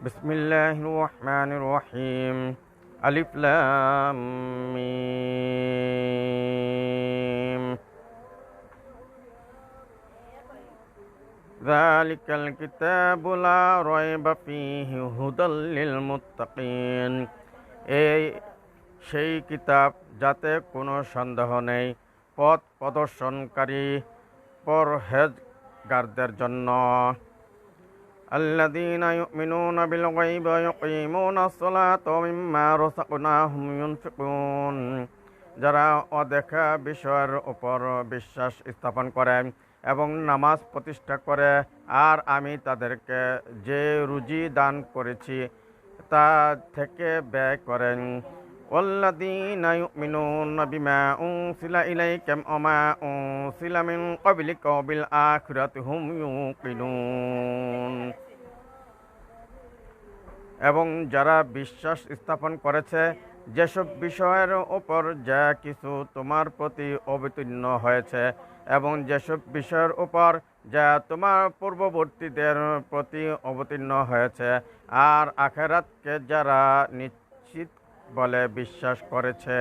بسم الله الرحمن الرحيم ألف لام ميم ذلك الكتاب لا ريب فيه هدى للمتقين এই সেই কিতাব যাতে কোনো সন্দেহ নেই পথ প্রদর্শনকারী পরহেজগারদের জন্য الذين يؤمنون بالغيب ويقيمون الصلاة مما رزقناهم ينفقون. যারা অদেখা বিষয়ের উপর বিশ্বাস স্থাপন করে এবং নামাজ প্রতিষ্ঠা করে, আর আমি তাদেরকে যে রুজি দান করেছি তা থেকে ব্যয় করেন। অল্লাদিন মিনুন বিমা উ শিলা ইলাই কেম উ শিলামিন কবিল কবিল আখরাত হুম এবং যারা বিশ্বাস স্থাপন করেছে, যেসব বিষয়ের ওপর যা কিছু তোমার প্রতি অবতীর্ণ হয়েছে এবং যেসব বিষয়ের ওপর যা তোমার পূর্ববর্তীদের প্রতি অবতীর্ণ হয়েছে, আর আখেরাতকে যারা নিশ্চিত বলে বিশ্বাস করেছে।